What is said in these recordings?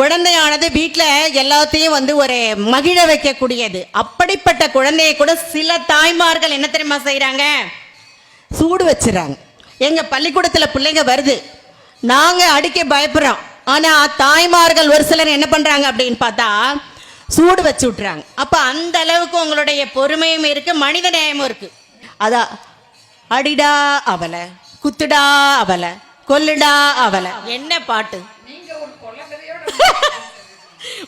குழந்தையானது வீட்டில் எல்லாத்தையும் வந்து ஒரு மகிழ வைக்கக்கூடியது. அப்படிப்பட்ட குழந்தையை கூட சில தாய்மார்கள் என்ன தெரியுமா செய்கிறாங்க சூடு வச்சிடறாங்க. எங்கள் பள்ளிக்கூடத்தில் பிள்ளைங்க வருது. நாங்கள் அடிக்க பயப்படுறோம். ஆனால் தாய்மார்கள் ஒரு சிலர் என்ன பண்ணுறாங்க அப்படின்னு பார்த்தா சூடு வச்சு விட்றாங்க அப்போ அந்த அளவுக்கு உங்களுடைய பொறுமையும் இருக்குது மனித நேயமும் இருக்குது அதான் அடிடா அவலை குத்துடா அவலை கொல்லுடா அவலை. என்ன பாட்டு?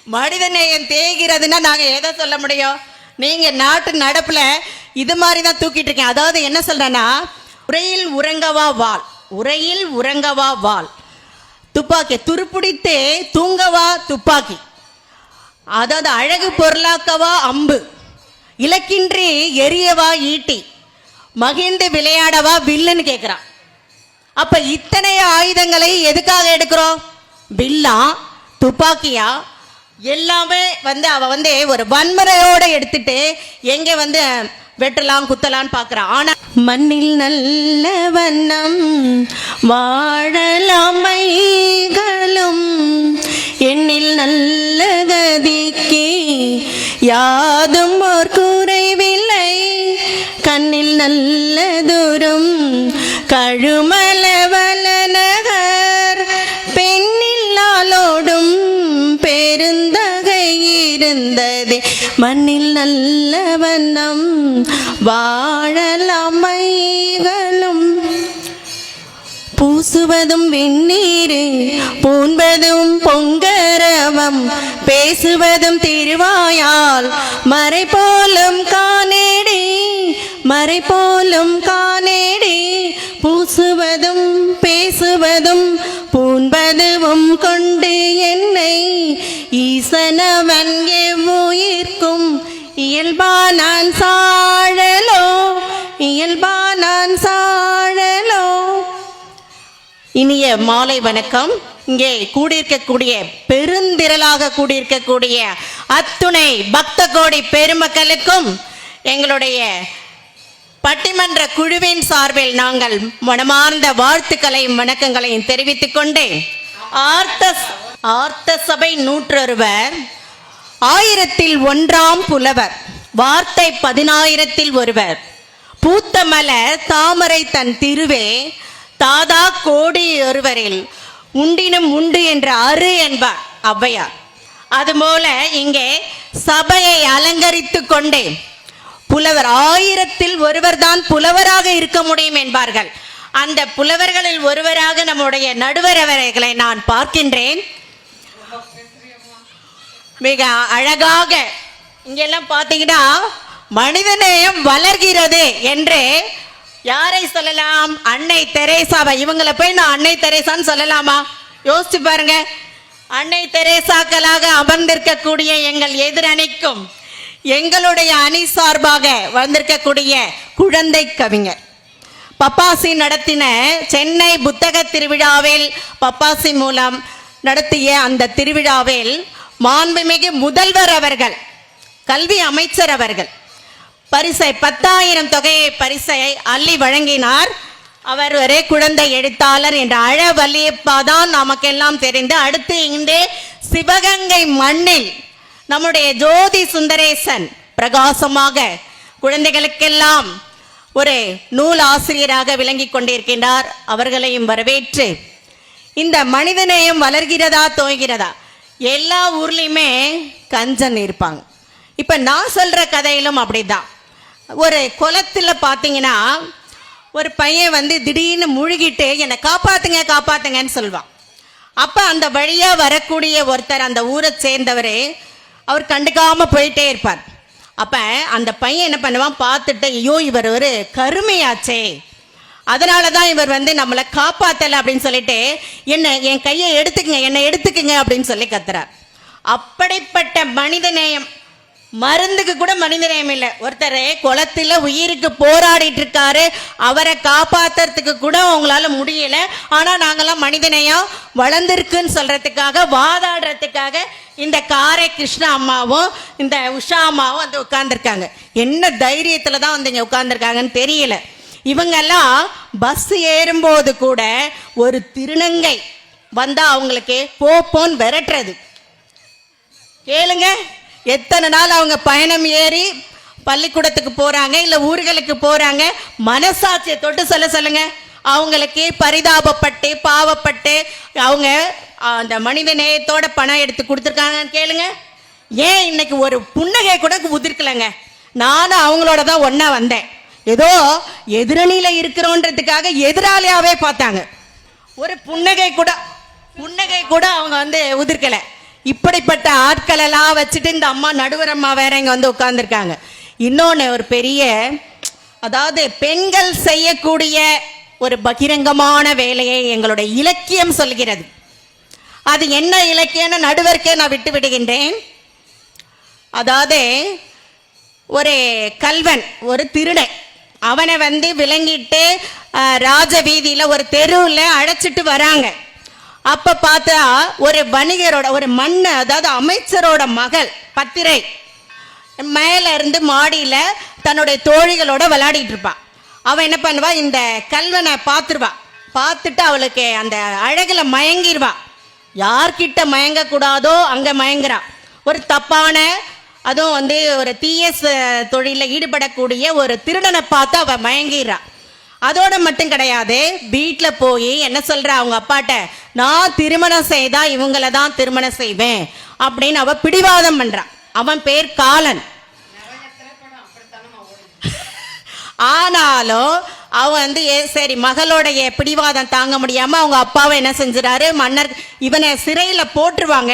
மனிதநேயம் தேய்கிறதுன்னா நாங்க எதை சொல்ல முடியும்? நீங்க நாட்டு நடப்புல இது மாதிரி தான் தூக்கிட்டு இருக்கேன் அதாவது என்ன சொல்றேன்னா உரையில் உறங்கவா வாள். உரையில் உறங்கவா வாள். துப்பாக்கி துருப்பிடித்து தூங்கவா துப்பாக்கி. அதாவது அழகு பொருளாக்கவா அம்பு. இலக்கின்றி எரியவா ஈட்டி. மகிழ்ந்து விளையாடவா வில்லுன்னு கேட்குறான் அப்போ இத்தனை ஆயுதங்களை எதுக்காக எடுக்கிறோம்? வில்லா துப்பாக்கியா? எல்லாமே வந்து அவ வந்து ஒரு வன்முறையோட எடுத்துட்டு எங்க வந்து வெட்டலாம் குத்தலான்னு பாக்குறான் ஆனா மண்ணில் நல்ல வண்ணம் வாழலாமைகளும் எண்ணில் நல்ல கதிக்கு யாதும் ஒரு குறைவில்லை. கண்ணில் நல்ல தூரம் கழும இருந்ததே மண்ணில் நல்ல வண்ணம் வாழலாமைகளும் பூசுவதும் வெந்நீரு பூண்பதும் பொங்கரவம் பேசுவதும் திருவாயால் மறை போலும் காணேடி மறை போலும் காணேடி பூசுவதும் பேசுவதும் பூண்பதுவும் கொண்டு என்னை ஈசனவன் எவ்வோ எவ்வுயிர்க்கும் இயல்பா நான் சாழலோ? இயல்பா நான் சாழலோ? இனிய மாலை வணக்கம். இங்கே கூடியிருக்கக்கூடிய பெருந்திரளாக கூடியிருக்கக்கூடிய அத்துணை பக்த கோடி பெருமக்களுக்கும் எங்களுடைய பட்டிமன்ற குழுவின் சார்பில் நாங்கள் மனமார்ந்த வாழ்த்துக்களையும் வணக்கங்களையும் தெரிவித்துக் கொண்டு ஆர்த்த ஆர்த்த சபை நூற்றொருவர் ஆயிரத்தில் ஒன்றாம் புலவர். வார்த்தை பதினாயிரத்தில் ஒருவர். பூத்த மலர் தாமரை தன் திருவே தாதா கோடி ஒருவரில் உண்டினும் உண்டு என்ற அரு என்பார் ஔவையார். அதுபோல இங்கே சபையை அலங்கரித்து கொண்டே புலவர் ஆயிரத்தில் ஒருவர்தான் புலவராக இருக்க முடியும் என்பார்கள். அந்த புலவர்களில் ஒருவராக நம்முடைய நடுவர் அவர்களை நான் பார்க்கின்றேன். மிக அழகாக இங்கெல்லாம் பார்த்தீங்கன்னா மனிதநேயம் வளர்கிறது என்று யாரை சொல்லலாம்? அன்னை தெரேசாவை. இவங்களை போய் நான் அன்னை தெரேசான்னு சொல்லலாமா? யோசிச்சு பாருங்க. அன்னை தெரேசாக்களாக அமர்ந்திருக்கக்கூடிய எங்கள் எதிரணிக்கும் எங்களுடைய அணி சார்பாக வந்திருக்கக்கூடிய குழந்தை கவிஞர். பப்பாசி நடத்தின சென்னை புத்தக திருவிழாவில் பப்பாசி மூலம் நடத்திய அந்த திருவிழாவில் மாண்புமிகு முதல்வர் அவர்கள் கல்வி அமைச்சர் அவர்கள் பரிசை பத்தாயிரம் தொகையை பரிசையை அள்ளி வழங்கினார். அவர் ஒரே குழந்தை எழுத்தாளர் என்ற அழவல்லியப்பா தான் நமக்கெல்லாம் தெரிந்து அடுத்து இங்கே சிவகங்கை மண்ணில் நம்முடைய ஜோதி சுந்தரேசன் பிரகாசமாக குழந்தைகளுக்கெல்லாம் ஒரு நூல் ஆசிரியராக விளங்கி கொண்டிருக்கின்றார். அவர்களையும் வரவேற்று இந்த மனிதநேயம் வளர்கிறதா தோய்கிறதா? எல்லா ஊர்லேயுமே கஞ்சன் இருப்பாங்க. இப்போ நான் சொல்கிற கதையிலும் அப்படிதான். ஒரு குளத்தில் பார்த்தீங்கன்னா ஒரு பையன் வந்து திடீர்னு முழுகிட்டு என்னை காப்பாத்துங்க காப்பாத்துங்கன்னு சொல்வான் அப்போ அந்த வழியாக வரக்கூடிய ஒருத்தர் அந்த ஊரை சேர்ந்தவர் அவர் கண்டுக்காமல் போயிட்டே இருப்பார். அப்போ அந்த பையன் என்ன பண்ணுவான்? பார்த்துட்டு ஐயோ இவர் ஒரு கருமையாச்சே. அதனால தான் இவர் வந்து நம்மளை காப்பாத்தலை அப்படின்னு சொல்லிட்டு என்ன என் கையை எடுத்துக்கங்க என்னை எடுத்துக்கங்க அப்படின்னு சொல்லி கத்துறார். அப்படிப்பட்ட மனித நேயம் மருந்துக்கு கூட மனித நேயம் இல்லை. ஒருத்தர் குளத்தில் உயிருக்கு போராடிட்டு இருக்காரு அவரை காப்பாத்துறதுக்கு கூட அவங்களால முடியல. நாங்களாம் மனித நேயம் வளர்ந்துருக்குன்னு சொல்றதுக்காக வாதாடுறதுக்காக இந்த காரை கிருஷ்ணா அம்மாவும் இந்த உஷா அம்மாவும் வந்து உட்காந்துருக்காங்க என்ன தைரியத்தில் தான் வந்து இங்கே உட்காந்துருக்காங்கன்னு தெரியல. இவங்கெல்லாம் பஸ் ஏறும்போது கூட ஒரு திருநங்கை வந்தா அவங்களுக்கு போ விரட்டுறது. கேளுங்க. எத்தனை நாள் அவங்க பயணம் ஏறி பள்ளிக்கூடத்துக்கு போறாங்க இல்ல ஊர்களுக்கு போறாங்க மனசாட்சியை தொட்டு சொல்ல சொல்லுங்க. அவங்களுக்கு பரிதாபப்பட்டு பாவப்பட்டு அவங்க அந்த மனித நேயத்தோட பணம் எடுத்து கொடுத்துருக்காங்கன்னு கேளுங்க. ஏன் இன்னைக்கு ஒரு புன்னகை கூட உதிர்க்கலைங்க. நானும் அவங்களோட தான் ஒன்றா வந்தேன். ஏதோ எதிரணியில் இருக்கிறோன்றதுக்காக எதிராளியாகவே பார்த்தாங்க. ஒரு புன்னகை கூட புன்னகை கூட அவங்க வந்து உதிர்க்கலை. இப்படிப்பட்ட ஆட்களெல்லாம் வச்சுட்டு இந்த அம்மா நடுவர் அம்மா வேற இங்கே வந்து உட்காந்துருக்காங்க இன்னொன்று ஒரு பெரிய அதாவது பெண்கள் செய்யக்கூடிய ஒரு பகிரங்கமான வேலையை எங்களுடைய இலக்கியம் சொல்கிறது. அது என்ன இலக்கியம்னு நடுவருக்கே நான் விட்டு விடுகின்றேன். அதாவது ஒரு கல்வன் ஒரு திருடன் அவனை வந்து விளங்கிட்டு ராஜ வீதியில் ஒரு தெருவில் அழைச்சிட்டு வராங்க. அப்போ பார்த்தா ஒரு வணிகரோட ஒரு மண்ணு அதாவது அமைச்சரோட மகள் பத்திரை மேலே இருந்து மாடியில் தன்னுடைய தோழிகளோட விளையாடிட்டு இருப்பான் அவன் என்ன பண்ணுவா? இந்த கல்வனை பார்த்துருவா. பார்த்துட்டு அவளுக்கு அந்த அழகில் மயங்கிருவா. யார்கிட்ட மயங்கக்கூடாதோ அங்கே மயங்குறான் ஒரு தப்பான அதுவும் வந்து ஒரு தீய ச- தொழிலில் ஈடுபடக்கூடிய ஒரு திருடனை பார்த்து அவ மயங்கிடுறா. அதோட மட்டும் கிடையாது வீட்டில் போய் என்ன சொல்றா அவங்க அப்பாட்ட நான் திருமணம் செய்தா இவங்கள தான் திருமணம் செய்வேன் அப்படின்னு அவ பிடிவாதம் பண்றா. அவன் பேர் காலன். ஆனாலும் அவன் வந்து ஏ- சரி மகளோடைய பிடிவாதம் தாங்க முடியாமல் அவங்க அப்பாவை என்ன செஞ்சுறாரு? மன்னர் இவனை சிறையில் போட்டுருவாங்க.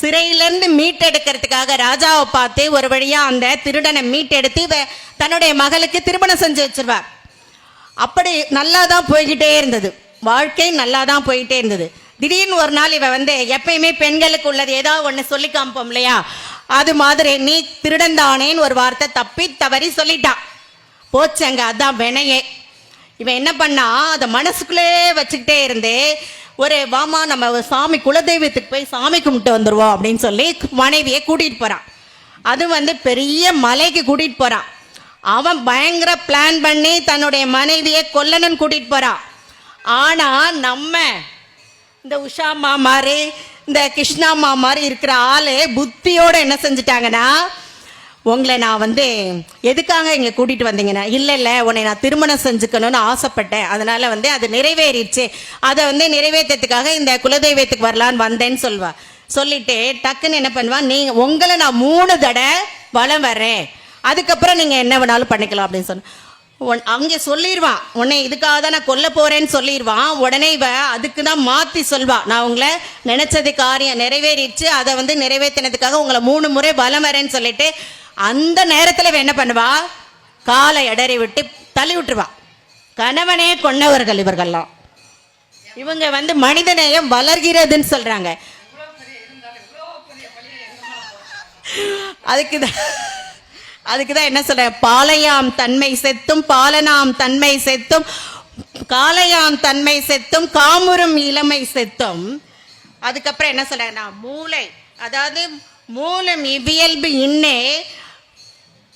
சிறையிலேருந்து மீட்டெடுக்கிறதுக்காக ராஜாவை பார்த்து ஒரு வழியாக அந்த திருடனை மீட்டெடுத்து இவ- தன்னுடைய மகளுக்கு திருமணம் செஞ்சு வச்சிருவார் அப்படி நல்லா தான் போய்கிட்டே இருந்தது. வாழ்க்கை நல்லா தான் போயிட்டே இருந்தது. திடீர்னு ஒரு நாள் இவன் வந்து எப்பயுமே பெண்களுக்கு உள்ளது ஏதாவது ஒன்று சொல்லி காமிப்போம் இல்லையா? அது மாதிரி நீ திருடந்தானேன்னு ஒரு வார்த்தை தப்பி தவறி சொல்லிட்டான் போச்சங்க அதான் வினையே. இவன் என்ன பண்ணா அதை மனசுக்குள்ளே வச்சுக்கிட்டே இருந்து ஒரு வாமா நம்ம சாமி குலதெய்வத்துக்கு போய் சாமி கும்பிட்டு வந்துடுவோம் அப்படின்னு சொல்லி மனைவியை கூட்டிகிட்டு போகிறான் அது வந்து பெரிய மலைக்கு கூட்டிகிட்டு போகிறான் அவன் பயங்கர பிளான் பண்ணி தன்னுடைய மனைவியை கொல்லணும்னு கூட்டிகிட்டு போகிறான் ஆனால் நம்ம இந்த உஷா மாதிரி இந்த கிருஷ்ணா மாதிரி இருக்கிற ஆளு புத்தியோடு என்ன செஞ்சுட்டாங்கன்னா உங்களை நான் வந்து எதுக்காக இங்கே கூட்டிகிட்டு வந்தீங்கன்னா இல்லை இல்லை உன்னை நான் திருமணம் செஞ்சுக்கணும்னு ஆசைப்பட்டேன். அதனால் வந்து அது நிறைவேறிடுச்சு. அதை வந்து நிறைவேற்றத்துக்காக இந்த குலதெய்வத்துக்கு வரலான்னு வந்தேன்னு சொல்வா. சொல்லிட்டு டக்குன்னு என்ன பண்ணுவா? நீங்கள் உங்களை நான் மூணு தடவை வலம் வர்றேன். அதுக்கப்புறம் நீங்கள் என்ன வேணாலும் பண்ணிக்கலாம் அப்படின்னு சொன்ன. உன் அங்கே சொல்லிடுவான் உன்னை இதுக்காக தான் நான் கொல்ல போறேன்னு சொல்லிடுவான் உடனே இவ அதுக்கு தான் மாற்றி சொல்வா. நான் உங்களை நினைச்சது காரியம் நிறைவேறிடுச்சு. அதை வந்து நிறைவேற்றினதுக்காக உங்களை மூணு முறை பலம் வரேன்னு சொல்லிட்டு அந்த நேரத்தில் என்ன பண்ணுவா? காலை இடறி விட்டு தள்ளி விட்டுருவா. கணவனே கொன்னவர்கள் இவர்கள்லாம். இவங்க வந்து மனிதநேயம் வளர்கிறதுன்னு சொல்றாங்க. அதுக்கு தான் அதுக்கு தான் என்ன சொல்ற பாலையாம் தன்மை செத்தும் பாலனாம் தன்மை செத்தும் காளையாம் தன்மை செத்தும் காமுறும் இளமை செத்தும். அதுக்கப்புறம் என்ன சொல்றேன்னா மூளை. அதாவது மூலம் இவியல்பு இன்னே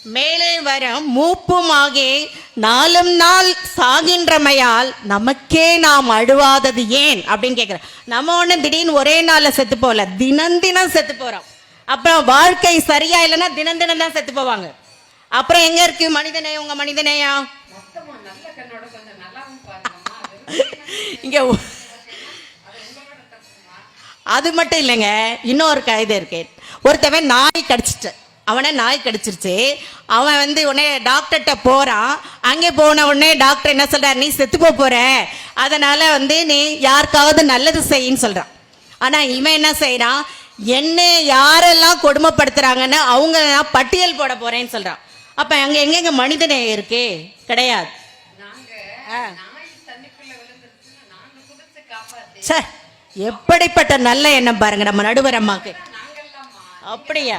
மேலே வரும் மூப்புமாகி நாளும் நாள் சாகின்றமையால் நமக்கே நாம் அழுவாதது ஏன்? அப்படின்னு கேட்குறேன் நம்ம ஒன்று திடீர்னு ஒரே நாளில் செத்து போகல தினம் தினம் செத்து போகிறோம் அப்புறம் வாழ்க்கை சரியா இல்லைன்னா தினம் தினம் தான் செத்து போவாங்க. அப்புறம் எங்கே இருக்கு? மனிதநேயம் உங்கள் மனிதனேயா? இங்கே அது மட்டும் இல்லைங்க இன்னொரு கவிதை இருக்கு. ஒருத்தவன் நாய் கடிச்சிட்டு. அவனை நாய் கடிச்சிருச்சு. அவன் வந்து உடனே டாக்டர்கிட்ட போறான். அங்கே போன உடனே டாக்டர் என்ன சொல்றார்? நீ செத்து போக போற. அதனால வந்து நீ யாருக்காவது நல்லது செய்யின்னு சொல்றான். ஆனா இவன் என்ன செய்றான்? என்னை யாரெல்லாம் கொடுமைப்படுத்துறாங்கன்னு அவங்க நான் பட்டியல் போட போறேன்னு சொல்றான். அப்ப அங்க எங்கெங்க மனிதநேயம் இருக்கு? கிடையாது. ச்சே, எப்படிப்பட்ட நல்ல எண்ணம் பாருங்க நம்ம நடுவர் அம்மாக்கு. அப்படியா?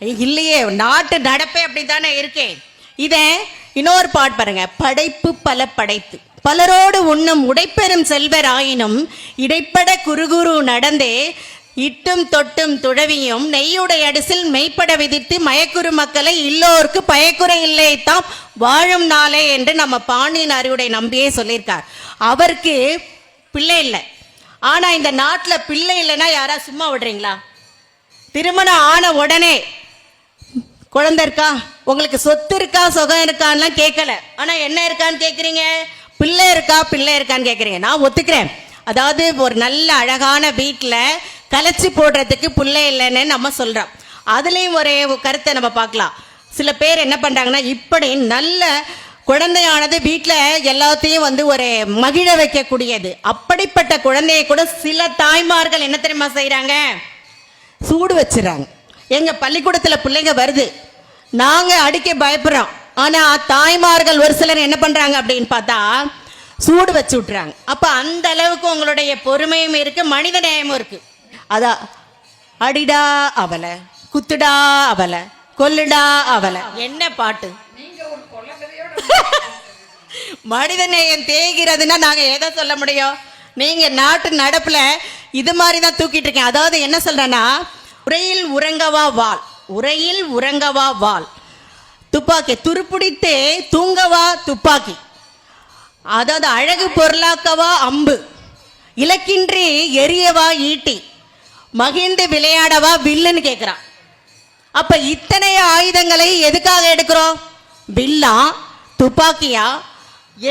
இல்லையே நாட்டு நடப்பே அப்படித்தானே இருக்கே. இதை இன்னொரு பாட் பாருங்க. படைப்பு பல படைத்து. பலரோடு உண்ணும் உடைப்பெறும் செல்வர் ஆயினும் இடைப்பட குறுகுறு நடந்தே இட்டும் தொட்டும் துழவியும் நெய்யுடைய அடிசில் மெய்ப்பட விதித்து மயக்குறு மக்களை இல்லோருக்கு பயக்குறை இல்லை தாம் வாழும் நாளே என்று நம்ம பாண்டியன் அறிவுடைய நம்பியே சொல்லியிருக்கார். அவருக்கு பிள்ளை இல்லை. ஆனால் இந்த நாட்டில் பிள்ளை இல்லைன்னா யாரா சும்மா விடுறீங்களா? திருமணம் ஆன உடனே குழந்தை இருக்கா? உங்களுக்கு சொத்து இருக்கா சுகம் இருக்கான்லாம் கேட்கல ஆனா என்ன இருக்கான்னு கேட்குறீங்க பிள்ளை இருக்கா பிள்ளை இருக்கான்னு கேட்குறீங்க நான் ஒத்துக்கிறேன். அதாவது ஒரு நல்ல அழகான வீட்டில் கலைச்சி போடுறதுக்கு பிள்ளை இல்லைன்னு நம்ம சொல்கிறோம் அதுலேயும் ஒரு கருத்தை நம்ம பார்க்கலாம். சில பேர் என்ன பண்ணுறாங்கன்னா இப்படி நல்ல குழந்தையானது வீட்டில் எல்லாத்தையும் வந்து ஒரு மகிழ வைக்கக்கூடியது. அப்படிப்பட்ட குழந்தையை கூட சில தாய்மார்கள் என்ன தெரியுமா செய்கிறாங்க சூடு வச்சிடறாங்க. எங்கள் பள்ளிக்கூடத்தில் பிள்ளைங்க வருது. நாங்கள் அடிக்க பயப்படுறோம். ஆனால் தாய்மார்கள் ஒரு சிலர் என்ன பண்ணுறாங்க அப்படின்னு பார்த்தா சூடு வச்சு விட்றாங்க அப்போ அந்த அளவுக்கு உங்களுடைய பொறுமையும் இருக்குது மனித நேயமும் இருக்குது அதான் அடிடா அவலை குத்துடா அவலை கொல்லுடா அவலை. என்ன பாட்டு? மனித நேயம் தேய்கிறதுனா நாங்கள் எதை சொல்ல முடியும்? நீங்கள் நாட்டு நடப்பில் இது மாதிரி தான் தூக்கிட்டு இருக்கேன் அதாவது என்ன சொல்கிறேன்னா உரையில் உறங்கவா வாள். உரையில் உறங்கவா வாள். துப்பாக்கி துருப்பிடித்து தூங்கவா துப்பாக்கி. அதாவது அழகு பொருளாக்கவா அம்பு. இலக்கின்றி எரியவா ஈட்டி. மகிழ்ந்து விளையாடவா வில்லுன்னு கேட்குறான் அப்போ இத்தனை ஆயுதங்களை எதுக்காக எடுக்கிறோம்? வில்லா துப்பாக்கியா?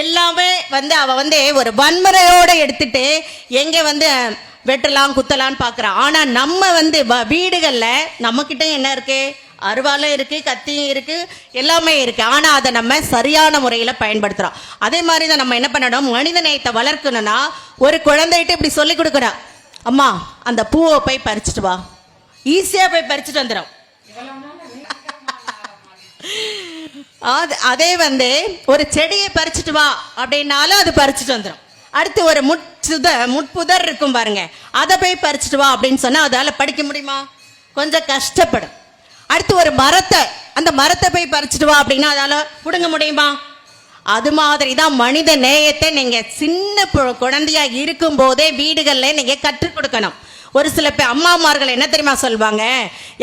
எல்லாமே வந்து அவள் வந்து ஒரு வன்முறையோடு எடுத்துட்டு எங்கே வந்து வெட்டலாம் குத்தலாம்னு பார்க்குறான். ஆனால் நம்ம வந்து வ- நம்மக்கிட்ட என்ன இருக்குது அருவாலும் இருக்குது கத்தியும் இருக்குது எல்லாமே இருக்குது ஆனால் அதை நம்ம சரியான முறையில் பயன்படுத்துகிறோம் அதே மாதிரி தான் நம்ம என்ன பண்ணணும்? மனித நேயத்தை வளர்க்கணும்னா ஒரு குழந்தைகிட்ட இப்படி சொல்லி கொடுக்கணும். அம்மா அந்த பூவை போய் பறிச்சுட்டு வா. ஈஸியாக போய் பறிச்சுட்டு வந்துடும். அது அதே வந்து ஒரு செடியை பறிச்சுட்டு வா அப்படின்னாலும் அது பறிச்சுட்டு வந்துடும். அடுத்து ஒரு முட்சுத முட்புதர் இருக்கும் பாருங்க. அதை போய் பறிச்சுட்டு வா அப்படின்னு சொன்னால் அதால் படிக்க முடியுமா? கொஞ்சம் கஷ்டப்படும். அடுத்து ஒரு மரத்தை அந்த மரத்தை போய் பறிச்சுட்டு வா அப்படின்னா அதால் பிடுங்க முடியுமா? அது மாதிரி தான் மனித நேயத்தை நீங்கள் சின்ன குழந்தையாக குழந்தையா இருக்கும் போதே வீடுகளில் நீங்கள் கற்றுக் கொடுக்கணும். ஒரு சில பேர் அம்மாமார்கள் என்ன தெரியுமா சொல்லுவாங்க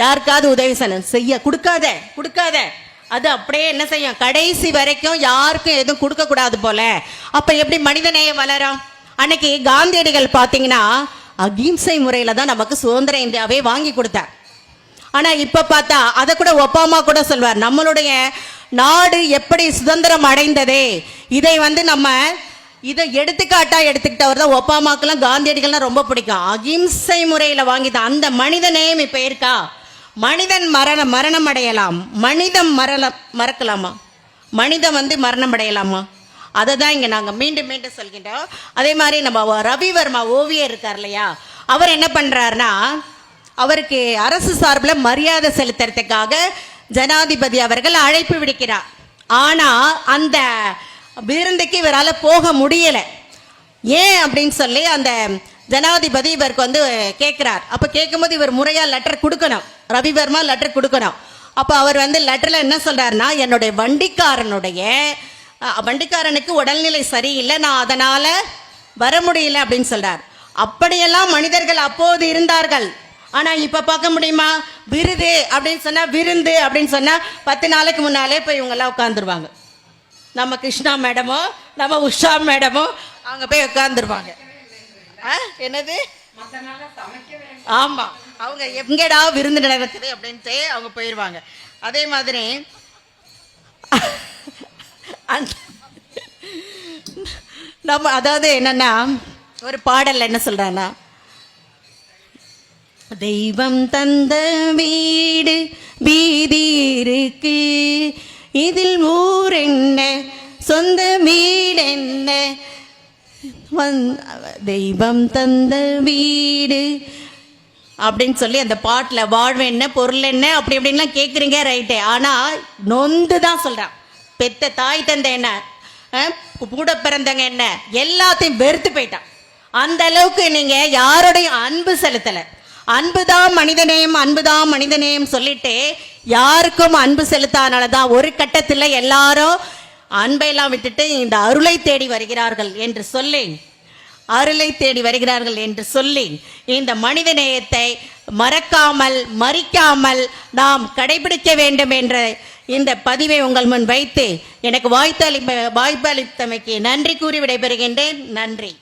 யாருக்காவது உதவி செய்ய கொடுக்காத கொடுக்காத. அது அப்படியே என்ன செய்யும்? கடைசி வரைக்கும் யாருக்கும் எதுவும் கொடுக்க கூடாது போல. அப்ப எப்படி மனித வளரும்? அன்னைக்கு காந்தியடிகள் பார்த்தீங்கன்னா அகிம்சை முறையில தான் நமக்கு சுதந்திர இந்தியாவே வாங்கி கொடுத்தார். ஆனா இப்ப பார்த்தா அதை கூட ஒப்பாமா கூட சொல்வார். நம்மளுடைய நாடு எப்படி சுதந்திரம் அடைந்ததே இதை வந்து நம்ம இதை எடுத்துக்காட்டா எடுத்துக்கிட்டவர் தான் ஒப்பாமாக்கெல்லாம் காந்தியடிகள்லாம் ரொம்ப பிடிக்கும். அகிம்சை முறையில வாங்கிதான். அந்த மனித நேயம் இப்ப இருக்கா? மனிதன் மரண மரணம் அடையலாம் மனிதம் மரண மறக்கலாமா? மனிதன் வந்து மரணம் அடையலாமா அதை தான் இங்கே நாங்கள் மீண்டும் மீண்டும் சொல்கின்றோம். அதே மாதிரி நம்ம ரவிவர்மா ஓவியர் இருக்கார் இல்லையா? அவர் என்ன பண்ணுறாருனா அவருக்கு அரசு சார்பில் மரியாதை செலுத்துறதுக்காக ஜனாதிபதி அவர்கள் அழைப்பு விடுக்கிறார். ஆனால் அந்த விருந்துக்கு இவரால் போக முடியலை. ஏன் அப்படின்னு சொல்லி அந்த ஜனாதிபதி இவருக்கு வந்து கேட்குறார் அப்போ கேட்கும்போது இவர் முறையாக லெட்டர் கொடுக்கணும். ரவிவர்மா லெட்டர் கொடுக்கணும். அப்போ அவர் வந்து லெட்டரில் என்ன சொல்கிறாருன்னா என்னுடைய வண்டிக்காரனுடைய வண்டிக்காரனுக்கு உடல்நிலை சரியில்லை. நான் அதனால் வர முடியல அப்படின்னு சொல்கிறார் அப்படியெல்லாம் மனிதர்கள் அப்போது இருந்தார்கள். ஆனால் இப்போ பார்க்க முடியுமா? விருது அப்படின்னு சொன்னால் விருந்து அப்படின்னு சொன்னால் பத்து நாளைக்கு முன்னாலே போய் இவங்கெல்லாம் உட்காந்துருவாங்க நம்ம கிருஷ்ணா மேடமோ நம்ம உஷா மேடமோ அங்கே போய் உட்காந்துருவாங்க என்னது? ஆமாம் அவங்க எங்கடா விருந்து நடக்குது அப்படின்ட்டு அவங்க போயிடுவாங்க அதே மாதிரி நம்ம அதாவது என்னன்னா ஒரு பாடல்ல என்ன சொல்றான்னா தெய்வம் தந்த வீடு வீதி இருக்கு இதில் ஊர் என்ன சொந்த வீடு என்ன வந்- தெய்வம் தந்த வீடு. அப்படின்னு சொல்லி அந்த பாட்டில் வாழ்வு என்ன பொருள் என்ன அப்படி இப்படின்லாம் கேட்குறீங்க ரைட்டு ஆனால் நொந்து தான் சொல்கிறான் பெத்த தாய் தந்தை என்ன? கூட பிறந்தவங்க என்ன? எல்லாத்தையும் வெறுத்து போயிட்டான். அந்த அளவுக்கு நீங்கள் யாரோடையும் அன்பு செலுத்தலை. அன்பு தான் மனிதநேயம் அன்பு தான் மனிதநேயம் சொல்லிட்டு யாருக்கும் அன்பு செலுத்தாதனால தான் ஒரு கட்டத்தில் எல்லாரும் அன்பையெல்லாம் விட்டுட்டு இந்த அருளை தேடி வருகிறார்கள் என்று சொல்லி அருளை தேடி வருகிறார்கள் என்று சொல்லி இந்த மனித நேயத்தை மறக்காமல் மறிக்காமல் நாம் கடைபிடிக்க வேண்டும் என்ற இந்த பதிவை உங்கள் முன் வைத்து எனக்கு வாய்ப்பு வாய்ப்பு அளித்தமைக்கு நன்றி கூறி விடைபெறுகின்றேன். நன்றி.